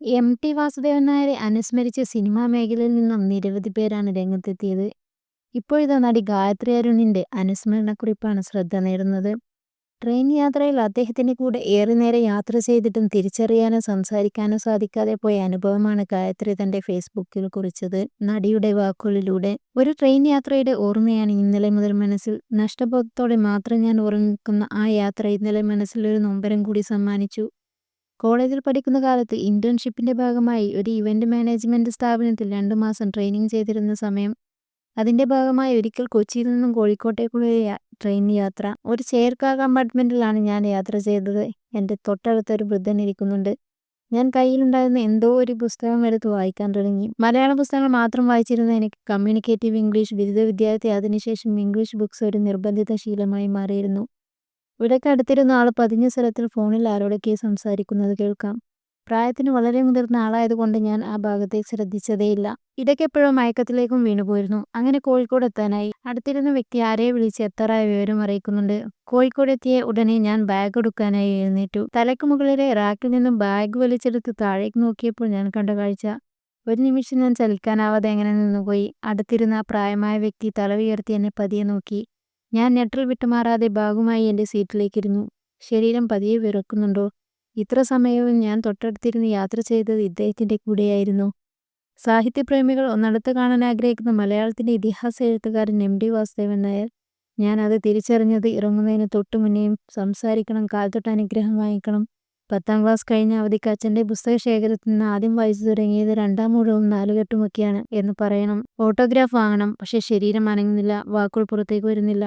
M T Vasudevan നായരെ അനുസ്മരിച്ച് cinema മേഖലയിൽ നിന്നും നിരവധി പേരാണ് രംഗത്തെത്തിയത്. ഇപ്പോഴത്തെ നടി ഗായത്രി അരുണിന്റെ അനുസ്മരണക്കുറിപ്പാണ് ശ്രദ്ധ നേടുന്നത്. ട്രെയിൻ യാത്രയിൽ അദ്ദേഹത്തിന്റെ കൂടെ ഏറെ നേരം യാത്ര ചെയ്തിട്ടും തിരിച്ചറിയാനോ സംസാരിക്കാനോ സാധിക്കാതെ പോയ അനുഭവമാണ് ഗായത്രി തന്റെ ഫേസ്ബുക്കിൽ കുറിച്ചത്. നടിയുടെ വാക്കുകളിലൂടെ ഒരു ട്രെയിൻ യാത്രയുടെ ഓർമ്മയാണ് ഇന്നലെ മുതൽ മനസ്സിൽ. നഷ്ടബോധത്തോടെ മാത്രം ഞാൻ ഓർമ്മിക്കുന്ന ആ യാത്ര ഇന്നലെ മനസ്സിൽ ഒരു നൊമ്പരം കൂടി സമ്മാനിച്ചു. കോളേജിൽ പഠിക്കുന്ന കാലത്ത് ഇന്റേൺഷിപ്പിന്റെ ഭാഗമായി ഒരു ഇവന്റ് മാനേജ്മെന്റ് സ്ഥാപനത്തിൽ രണ്ടു മാസം ട്രെയിനിങ് ചെയ്തിരുന്ന സമയം. അതിന്റെ ഭാഗമായി ഒരിക്കൽ കൊച്ചിയിൽ നിന്നും കോഴിക്കോട്ടേക്കുള്ള ട്രെയിൻ യാത്ര. ഒരു ചെയർ കാർ കമ്പാർട്ട്മെന്റിലാണ് ഞാൻ യാത്ര ചെയ്തത്. എന്റെ തൊട്ടടുത്ത് ഒരു വൃദ്ധൻ ഇരിക്കുന്നുണ്ട്. ഞാൻ കയ്യിലുണ്ടായിരുന്ന എന്തോ ഒരു പുസ്തകം എടുത്ത് വായിക്കാൻ തുടങ്ങി. മലയാള പുസ്തകങ്ങൾ മാത്രം വായിച്ചിരുന്ന എനിക്ക് കമ്മ്യൂണിക്കേറ്റീവ് ഇംഗ്ലീഷ് ബിരുദ വിദ്യാർത്ഥി അതിനുശേഷം ഇംഗ്ലീഷ് ബുക്സ് ഒരു നിർബന്ധിത ശീലമായി മാറിയിരുന്നു. ഇടയ്ക്ക് അടുത്തിരുന്ന ആൾ പതിഞ്ഞ സ്ഥലത്തിൽ ഫോണിൽ ആരോടൊക്കെയോ സംസാരിക്കുന്നത് കേൾക്കാം. പ്രായത്തിന് വളരെ മുതിർന്ന ആളായതുകൊണ്ട് ഞാൻ ആ ഭാഗത്തേക്ക് ശ്രദ്ധിച്ചതേയില്ല. ഇടയ്ക്കെപ്പോഴും മയക്കത്തിലേക്കും വീണുപോയിരുന്നു. അങ്ങനെ കോഴിക്കോട് എത്താനായി. അടുത്തിരുന്ന വ്യക്തി ആരെയും വിളിച്ച് എത്താറായ വിവരം അറിയിക്കുന്നുണ്ട്. കോഴിക്കോട് എത്തിയ ഉടനെ ഞാൻ ബാഗ് എടുക്കാനായി എഴുന്നേറ്റു. തലയ്ക്ക് മുകളിലെ റാക്കിൽ നിന്നും ബാഗ് വലിച്ചെടുത്ത് താഴേക്ക് നോക്കിയപ്പോൾ ഞാൻ കണ്ട കാഴ്ച. ഒരു നിമിഷം ഞാൻ ചലിക്കാനാവാതെ എങ്ങനെ നിന്നുപോയി. അടുത്തിരുന്ന പ്രായമായ വ്യക്തി തല ഉയർത്തി എന്നെ പതിയെ നോക്കി. ഞാൻ ഞെട്ടൽ വിട്ടുമാറാതെ ബാഗുമായി എന്റെ സീറ്റിലേക്കിരുന്നു. ശരീരം പതിയെ വിറക്കുന്നുണ്ടോ ഇത്ര സമയവും ഞാൻ തൊട്ടടുത്തിരുന്ന് യാത്ര ചെയ്തത് ഇദ്ദേഹത്തിന്റെ കൂടെയായിരുന്നു. സാഹിത്യപ്രേമികൾ ഒന്നടുത്ത് കാണാൻ ആഗ്രഹിക്കുന്ന മലയാളത്തിന്റെ ഇതിഹാസ എഴുത്തുകാരൻ എം ഡി വാസുദേവൻ നായർ. ഞാൻ അത് തിരിച്ചറിഞ്ഞത് ഇറങ്ങുന്നതിന് തൊട്ടു മുന്നേയും. സംസാരിക്കണം, കാൽത്തൊട്ട് അനുഗ്രഹം വാങ്ങിക്കണം. പത്താം ക്ലാസ് കഴിഞ്ഞ അവധിക്ക് അച്ഛന്റെ പുസ്തകശേഖരത്തിൽ നിന്ന് ആദ്യം വായിച്ചു തുടങ്ങിയത് രണ്ടാം ഊഴവും നാലുകെട്ടുമൊക്കെയാണ് എന്ന് പറയണം. ഓട്ടോഗ്രാഫ് വാങ്ങണം. പക്ഷേ ശരീരം അനങ്ങുന്നില്ല. വാക്കുകൾ പുറത്തേക്ക് വരുന്നില്ല.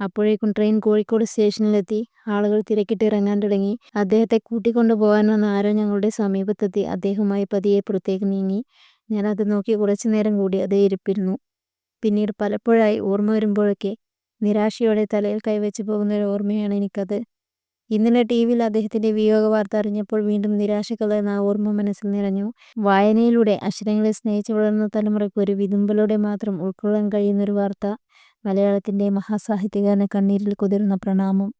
അപ്പോഴേക്കും ട്രെയിൻ കോഴിക്കോട് സ്റ്റേഷനിലെത്തി. ആളുകൾ തിരക്കിട്ട് ഇറങ്ങാൻ തുടങ്ങി. അദ്ദേഹത്തെ കൂട്ടിക്കൊണ്ടു പോകാൻ വന്ന ആരോ ഞങ്ങളുടെ സമീപത്തെത്തി. അദ്ദേഹവുമായി പതിയെ പുറത്തേക്ക് നീങ്ങി. ഞാൻ അത് നോക്കി കുറച്ചു നേരം കൂടി അതേ ഇരിപ്പിരുന്നു. പിന്നീട് പലപ്പോഴായി ഓർമ്മ വരുമ്പോഴൊക്കെ നിരാശയോടെ തലയിൽ കൈവച്ച് പോകുന്ന ഒരു ഓർമ്മയാണ് എനിക്കത്. ഇന്നലെ ടി വിയിൽ അദ്ദേഹത്തിന്റെ വിയോഗ വാർത്ത അറിഞ്ഞപ്പോൾ വീണ്ടും നിരാശ കലർന്ന ഓർമ്മ മനസ്സിൽ നിറഞ്ഞു. വായനയിലൂടെ അക്ഷരങ്ങളെ സ്നേഹിച്ചു വളർന്ന തലമുറയ്ക്ക് ഒരു വിതുമ്പലോടെ മാത്രം ഉൾക്കൊള്ളാൻ കഴിയുന്ന ഒരു വാർത്ത. മലയാളത്തിന്റെ മഹാസാഹിത്യകാരന് കണ്ണീരിൽ കുതിർന്ന പ്രണാമം.